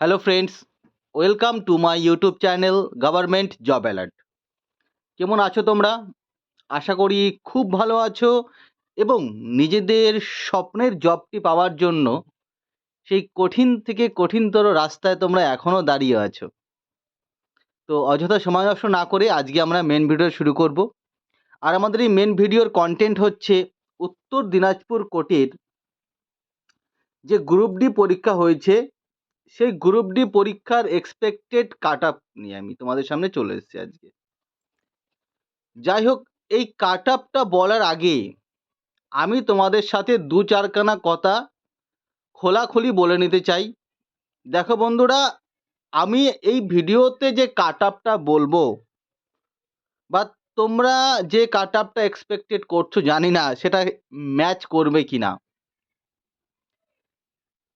Hello friends welcome to my YouTube channel government job alert কেমন আছো তোমরা? আশা করি খুব ভালো আছো এবং নিজেদের স্বপ্নের জবটি পাওয়ার জন্য সেই কঠিন থেকে কঠিনতর রাস্তায় তোমরা এখনও দাঁড়িয়ে আছো। তো অযথা সময় নষ্ট না করে আজকে আমরা মেন ভিডিও শুরু করব। আর আমাদের এই মেন ভিডিওর কন্টেন্ট হচ্ছে উত্তর দিনাজপুর কোর্টের যে গ্রুপ ডি পরীক্ষা হয়েছে সেই গ্রুপ ডি পরীক্ষার এক্সপেক্টেড কাট আপ নিয়ে আমি তোমাদের সামনে চলে এসেছি আজকে। যাই হোক এই কাট আপটা বলার আগে আমি তোমাদের সাথে দু চারখানা কথা খোলাখুলি বলে নিতে চাই। দেখো বন্ধুরা, আমি এই ভিডিওতে যে কাট আপটা বলব বা তোমরা যে কাট আপটা এক্সপেক্টেড করছ জানি না সেটা ম্যাচ করবে কি না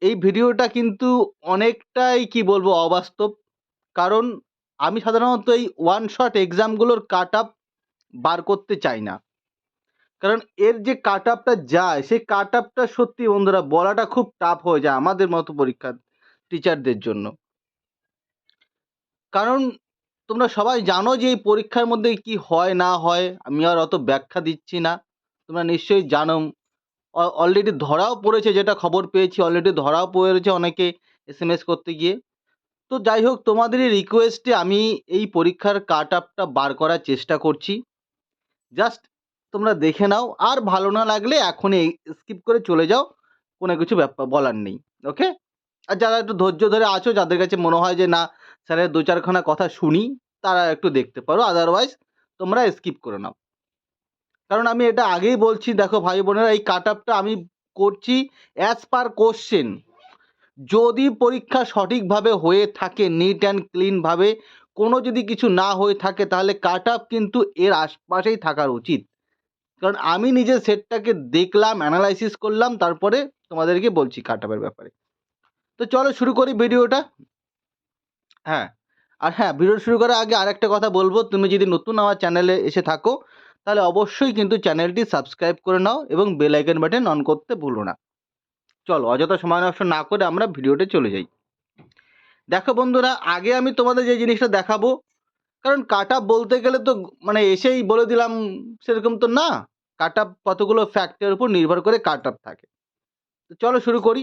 এই ভিডিওটা কিন্তু অনেকটাই, কি বলব, অবাস্তব। কারণ আমি সাধারণত এই ওয়ান শট এক্সামগুলোর কাট আপ বার করতে চাই না। কারণ এর যে কাট আপটা যায়, সেই কাট আপটা সত্যি বন্ধুরা বলাটা খুব টাফ হয়ে যায় আমাদের মতো পরীক্ষার টিচারদের জন্য। কারণ তোমরা সবাই জানো যে এই পরীক্ষার মধ্যে কি হয় না হয়, আমি আর অত ব্যাখ্যা দিচ্ছি না। তোমরা নিশ্চয়ই জানো অলরেডি ধরাও পড়েছে যেটা খবর পেয়েছি অলরেডি ধরাও পড়েছে অনেকে এস এম এস করতে গিয়ে। তো যাই হোক তোমাদের এই রিকোয়েস্টে আমি এই পরীক্ষার কাট আপটা বার করার চেষ্টা করছি। জাস্ট তোমরা দেখে নাও, আর ভালো না লাগলে এখনই স্কিপ করে চলে যাও, কোনো কিছু ব্যাপার বলার নেই ওকে আর যারা একটু ধৈর্য ধরে আছো, যাদের কাছে মনে হয় যে না, স্যারের দু চারখানা কথা শুনি, তারা একটু দেখতে পারো আদারওয়াইজ তোমরা স্কিপ করে নাও। কারণ আমি এটা আগেই বলছি, দেখো ভাই বোনেরা, এই কাট আপটা আমি করছি অ্যাজ পার কোশ্চেন যদি পরীক্ষা সঠিকভাবে হয়ে থাকে নিট অ্যান্ড ক্লিনভাবে কোনো যদি কিছু না হয়ে থাকে, তাহলে কাট আপ কিন্তু এর আশপাশেই থাকার উচিত। কারণ আমি নিজের সেটটাকে দেখলাম অ্যানালাইসিস করলাম, তারপরে তোমাদেরকে বলছি কাট আপের ব্যাপারে। তো চলো শুরু করি ভিডিওটা। হ্যাঁ আর হ্যাঁ ভিডিও শুরু করার আগে আরেকটা কথা বলব। তুমি যদি নতুন আমার চ্যানেলে এসে থাকো তাহলে অবশ্যই কিন্তু চ্যানেলটি সাবস্ক্রাইব করে নাও এবং বেল আইকন বাটন অন করতে ভুলো না। চলো, অযথা সময় নষ্ট না করে আমরা ভিডিওতে চলে যাই। দেখো বন্ধুরা, আগে আমি তোমাদের যে জিনিসটা দেখাবো, কারণ কাট আপ বলতে গেলে তো মানে এসেই বলে দিলাম সেরকম তো না। কাট আপ কতগুলো ফ্যাক্টরের উপর নির্ভর করে কাট আপ থাকে। তো চলো শুরু করি।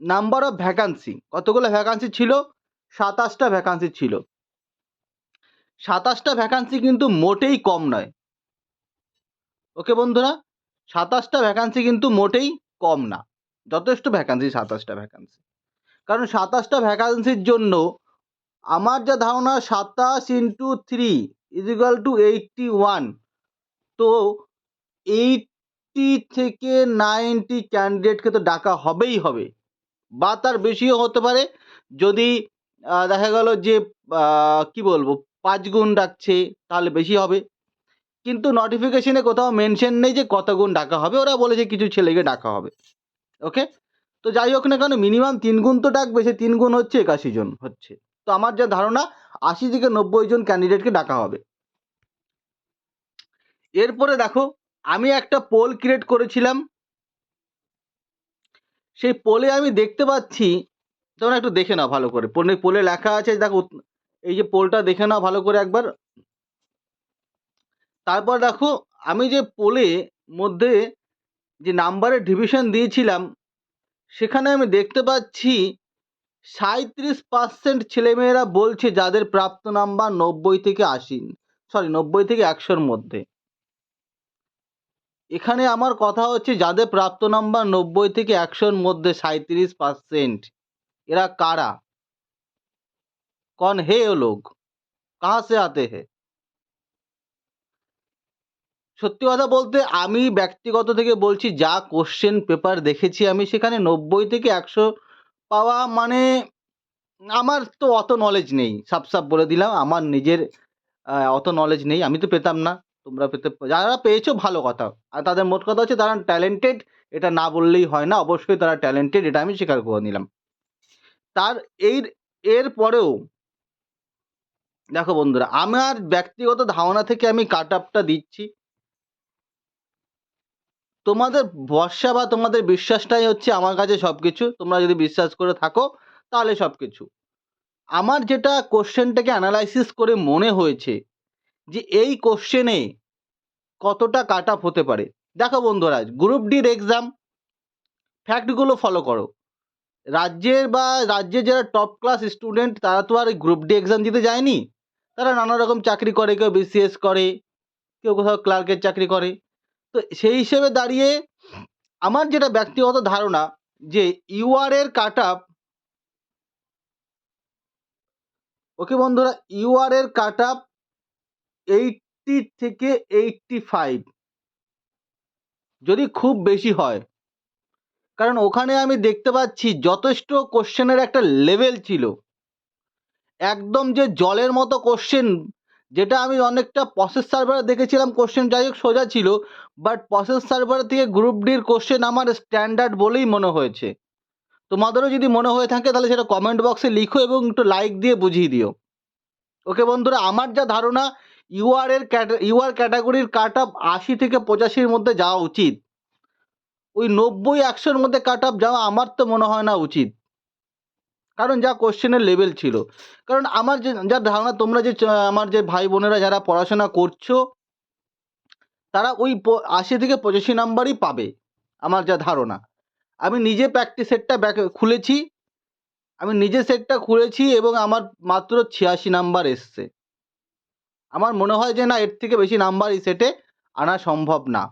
নাম্বার অফ ভ্যাকান্সি কতগুলো ভ্যাকান্সি ছিল? সাতাশটা ভ্যাকান্সি ছিল। সাতাশটা ভ্যাকান্সি কিন্তু মোটেই কম নয়। ওকে বন্ধুরা, সাতাশটা ভ্যাকান্সি কিন্তু মোটেই কম না। যথেষ্ট ভ্যাকান্সি সাতাশটা ভ্যাকান্সি কারণ সাতাশটা ভ্যাকান্সির জন্য আমার যা ধারণা, সাতাশ into three equal to eighty one তো এইটটি থেকে নাইনটি ক্যান্ডিডেটকে তো ডাকা হবেই হবে। বা তার বেশিও হতে পারে। যদি দেখা গেল যে কি বলব, পাঁচ গুণ ডাকছে, তাহলে বেশি হবে। কিন্তু নোটিফিকেশনে কোথাও মেনশন নেই যে কত গুণ ডাকা হবে। ওরা বলেছে কিছু ছেলেকে ডাকা হবে। ওকে তো যাই হোক না কেন মিনিমাম তিন গুণ তো ডাকবে, সে তিন গুণ হচ্ছে, একাশি জন হচ্ছে। তো আমার যা ধারণা, আশি থেকে নব্বই জন ক্যান্ডিডেটকে ডাকা হবে। এরপরে দেখো, আমি একটা পোল ক্রিয়েট করেছিলাম। সেই পোলে আমি দেখতে পাচ্ছি, তোমরা একটু দেখে নাও ভালো করে। পোলে পোলে লেখা আছে, দেখো, এই যে পোলটা দেখে নাও ভালো করে একবার। তারপর দেখো, আমি যে পোলে মধ্যে যে নাম্বারের ডিভিশন দিয়েছিলাম, সেখানে আমি দেখতে পাচ্ছি সাঁত্রিশ পার্সেন্ট ছেলেমেয়েরা বলছে যাদের প্রাপ্ত নাম্বার নব্বই থেকে আশি সরি নব্বই থেকে একশোর মধ্যে। এখানে আমার কথা হচ্ছে যাদের প্রাপ্ত নাম্বার নব্বই থেকে একশোর মধ্যে সাঁত্রিশ পার্সেন্ট এরা কারা? কন হে ও লোক? কাহা সে আতে হে? সত্যি কথা বলতে আমি ব্যক্তিগত থেকে বলছি, যা কোশ্চেন পেপার দেখেছি আমি, সেখানে নব্বই থেকে একশো পাওয়া মানে আমার তো অত নলেজ নেই। সাপ সাপ বলে দিলাম, আমার নিজের অত নলেজ নেই, আমি তো পেতাম না। তোমরা পেতে, যারা পেয়েছ ভালো কথা। আর তাদের মোট কথা হচ্ছে, তারা ট্যালেন্টেড এটা না বললেই হয় না। অবশ্যই তারা ট্যালেন্টেড এটা আমি স্বীকার করে নিলাম। তার এই, এর পরেও, দেখো বন্ধুরা, আমার ব্যক্তিগত ধারণা থেকে আমি কাট আপটা দিচ্ছি। তোমাদের ভরসা বা তোমাদের বিশ্বাসটাই হচ্ছে আমার কাছে সব কিছু তোমরা যদি বিশ্বাস করে থাকো, তাহলে সব কিছু আমার যেটা কোশ্চেনটাকে অ্যানালাইসিস করে মনে হয়েছে যে, এই কোশ্চেনে কতটা কাট আপ হতে পারে। দেখো বন্ধুরা গ্রুপ ডির এক্সাম ফ্যাক্টগুলো ফলো করো। রাজ্যের বা রাজ্যের যারা টপ ক্লাস স্টুডেন্ট তারা তো আর গ্রুপ ডি এক্সাম দিতে যায়নি। তারা নানা রকম চাকরি করে, কেউ বিসিএস করে, কেউ কোথাও ক্লার্কের চাকরি করে। তো সেই হিসেবে দাঁড়িয়ে আমার যেটা ব্যক্তিগত ধারণা যে ইউআর এর কাট ওকে বন্ধুরা ইউআর এর কাট আপ এইটটি থেকে এইটটি ফাইভ যদি খুব বেশি হয়। কারণ ওখানে আমি দেখতে পাচ্ছি যথেষ্ট কোশ্চেনের একটা লেভেল ছিল। একদম যে জলের মতো কোশ্চেন যেটা আমি অনেকটা প্রসেস সার্ভারে দেখেছিলাম কোশ্চেন যাই হোক সোজা ছিল বাট প্রসেস সার্ভার থেকে গ্রুপ ডির কোশ্চেন আমার স্ট্যান্ডার্ড বলেই মনে হয়েছে। তোমাদেরও যদি মনে হয়ে থাকে তাহলে সেটা কমেন্ট বক্সে লিখো এবং একটু লাইক দিয়ে বুঝিয়ে দিও। ওকে বন্ধুরা, আমার যা ধারণা ইউআর এর ইউআর ক্যাটাগরির কাট আপ আশি থেকে পঁচাশির মধ্যে যাওয়া উচিত। ওই নব্বই, একশোর মধ্যে কাট আপ যাওয়া আমার তো মনে হয় না উচিত। কারণ যা কোশ্চেনের লেভেল ছিল। কারণ আমার যে, যা ধারণা তোমরা যে আমার যে ভাই বোনেরা যারা পড়াশোনা করছ, তারা ওই আশি থেকে পঁচাশি নাম্বারই পাবে, আমার যা ধারণা। আমি নিজে প্র্যাকটিস সেটটা খুলেছি, আমি নিজে সেটটা খুলেছি এবং আমার মাত্র ছিয়াশি নাম্বার এসছে। আমার মনে হয় যে না, এর থেকে বেশি নাম্বার এই সেটে আনা সম্ভব না।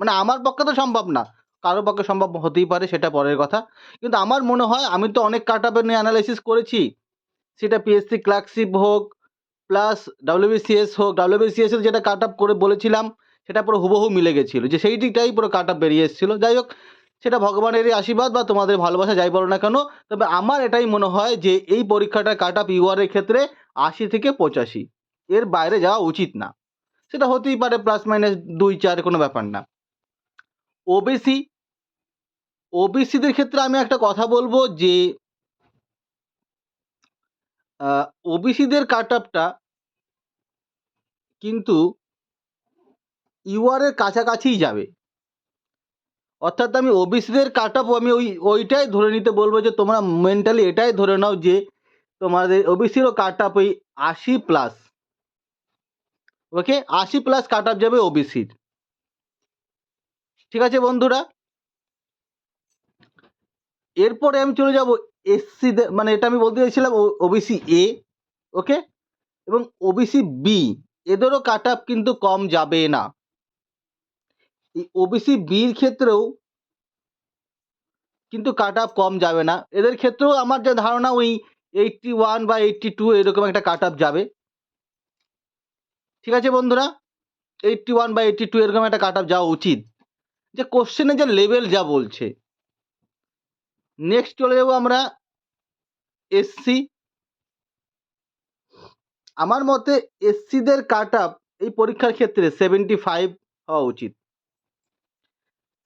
মানে আমার পক্ষে তো সম্ভব না। কারোর পক্ষে সম্ভব হতেই পারে, সেটা পরের কথা। কিন্তু আমার মনে হয়, আমি তো অনেক কাট আপের নিয়ে অ্যানালাইসিস করেছি। সেটা পিএসসি ক্লার্কশিপ হোক প্লাস ডাব্লিউবিসিএস হোক ডাব্লিউবিসিএস এর যেটা কাট আপ করে বলেছিলাম, সেটা পুরো হুবহু মিলে গেছিল। যে সেই দিকটাই পুরো কাট আপ বেরিয়ে এসেছিল। যাই হোক, সেটা ভগবানেরই আশীর্বাদ বা তোমাদের ভালোবাসা যাই বলো না কেন, তবে আমার এটাই মনে হয় যে এই পরীক্ষাটা কাট আপ ইউআরের ক্ষেত্রে আশি থেকে পঁচাশি। এর বাইরে যাওয়া উচিত না। সেটা হতেই পারে প্লাস মাইনাস দুই চার কোনো ব্যাপার না। ওবিসি ওবিসিদের ক্ষেত্রে আমি একটা কথা বলব যে ওবিসিদের কাট আপটা কিন্তু ইউআর এর কাছাকাছিই যাবে। অর্থাৎ আমি ওবিসিদের কাট আপ আমি ওই, ওইটাই ধরে নিতে বলব যে, তোমরা মেন্টালি এটাই ধরে নাও যে, তোমাদের ওবিসিরও কাট আপ ওই আশি প্লাস ওকে আশি প্লাস কাট আপ যাবে ওবিসির ঠিক আছে বন্ধুরা? এরপরে আমি চলে যাব এসসি মানে এটা আমি বলতে চাইছিলাম ওবিসি এ ওকে এবং ওবিসি বি এদেরও কাট আপ কিন্তু কম যাবে না। এই ওবিসি বির ক্ষেত্রেও কিন্তু কাট আপ কম যাবে না। এদের ক্ষেত্রেও আমার যা ধারণা, ওই এইটটি ওয়ান বা এইটটি টু এরকম একটা কাট আপ যাবে। ঠিক আছে বন্ধুরা? এইটটি ওয়ান বা এইটটি টু এরকম একটা কাট আপ যাওয়া উচিত। যে কোশ্চেনের যে লেভেল যা বলছে নেক্সট চলে যাব আমরা এসসি আমার মতে এসসিদের কাট আপ এই পরীক্ষার ক্ষেত্রে সেভেন্টি ফাইভ হওয়া উচিত।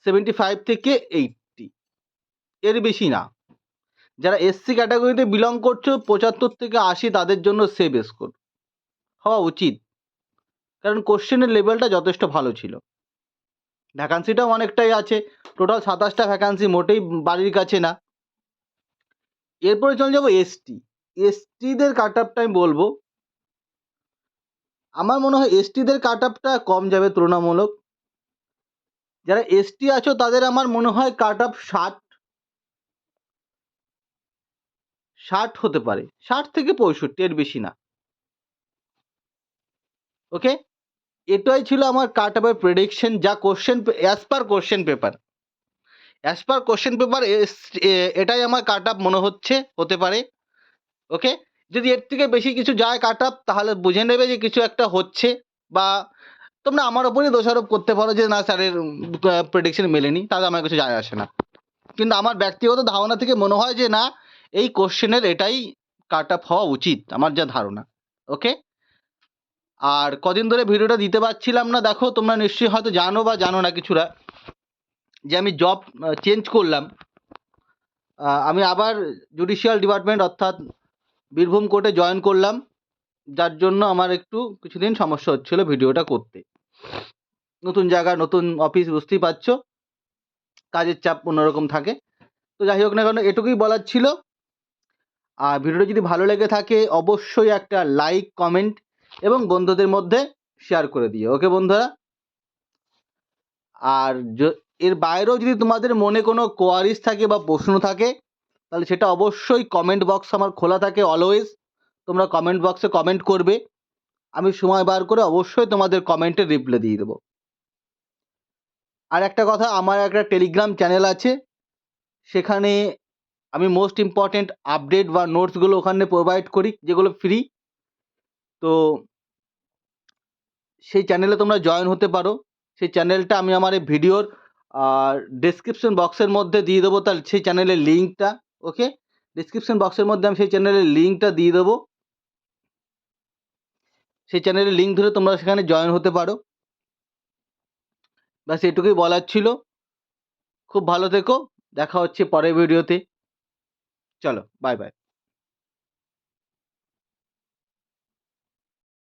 সেভেন্টি ফাইভ থেকে এইটটি এর বেশি না। যারা এসসি ক্যাটাগরিতে বিলং করছ, পঁচাত্তর থেকে আশি তাদের জন্য সেভ স্কোর হওয়া উচিত। কারণ কোশ্চেনের লেভেলটা যথেষ্ট ভালো ছিল। ভ্যাকান্সিটাও অনেকটাই আছে। টোটাল সাতাশটা ভ্যাকান্সি মোটেই বাড়ির কাছে না। এরপরে চলে যাব এসটি এসটিদের কাট আপটা আমি বলব। আমার মনে হয় এসটিদের কাট আপটা কম যাবে তুলনামূলক। যারা এসটি আছো, তাদের আমার মনে হয় কাট আপ ষাট। ষাট হতে পারে। ষাট থেকে পঁয়ষট্টি, এর বেশি না। ওকে এটাই ছিল আমার কাট আপের প্রেডিকশন যা question as per question paper as per question paper এটাই আমার কাট আপ মনে হচ্ছে, হতে পারে। ওকে যদি এর থেকে বেশি কিছু যায় কাট আপ তাহলে বুঝে নেবে যে কিছু একটা হচ্ছে বা তোমরা আমার ওপরই দোষারোপ করতে পারো যে না স্যারের প্রেডিকশন মেলেনি, তাহলে আমার কিছু যায় আসে না। কিন্তু আমার ব্যক্তিগত ধারণা থেকে মনে হয় যে না, এই কোশ্চেনের এটাই কাট আপ হওয়া উচিত, আমার যা ধারণা। ওকে আর কদিন ধরে ভিডিওটা দিতে পারছিলাম না, দেখো তোমরা নিশ্চয়ই হয়তো জানো বা জানো না কিছুরা যে আমি জব চেঞ্জ করলাম। আমি আবার জুডিশিয়াল ডিপার্টমেন্ট অর্থাৎ বীরভূম কোর্টে জয়েন করলাম, যার জন্য আমার একটু কিছুদিন সমস্যা হচ্ছিল ভিডিওটা করতে। নতুন জায়গা, নতুন অফিস বুঝতেই পারছ, কাজের চাপ অন্যরকম থাকে। তো যাই হোক না কেন, এটুকুই বলার ছিল। আর ভিডিওটা যদি ভালো লেগে থাকে, অবশ্যই একটা লাইক কমেন্ট এবং বন্ধুদের মধ্যে শেয়ার করে দিও। ওকে বন্ধুরা? আর এর বাইরেও যদি তোমাদের মনে কোনো কোয়ারিজ থাকে বা প্রশ্ন থাকে, তাহলে সেটা অবশ্যই কমেন্ট বক্স আমার খোলা থাকে অলওয়েজ তোমরা কমেন্ট বক্সে কমেন্ট করবে। আমি সময় বার করে অবশ্যই তোমাদের কমেন্টে রিপ্লাই দিয়ে দেবো। আর একটা কথা, আমার একটা টেলিগ্রাম চ্যানেল আছে। সেখানে আমি মোস্ট ইম্পর্টেন্ট আপডেট বা নোটসগুলো ওখানে প্রোভাইড করি, যেগুলো ফ্রি তো সেই চ্যানেলে তোমরা জয়েন হতে পারো। সেই চ্যানেলটা আমি আমার এই ভিডিওর ডেসক্রিপশন বক্সের মধ্যে দিয়ে দেবো তার সেই চ্যানেলের লিঙ্কটা ওকে ডিসক্রিপশন বক্সের মধ্যে আমি সেই চ্যানেলের লিঙ্কটা দিয়ে দেবো। সেই চ্যানেলের লিঙ্ক ধরে তোমরা সেখানে জয়েন হতে পারো। ব্যাস, এটুকুই বলার ছিল। খুব ভালো থেকো। দেখা হচ্ছে পরের ভিডিওতে চলো বাই বাই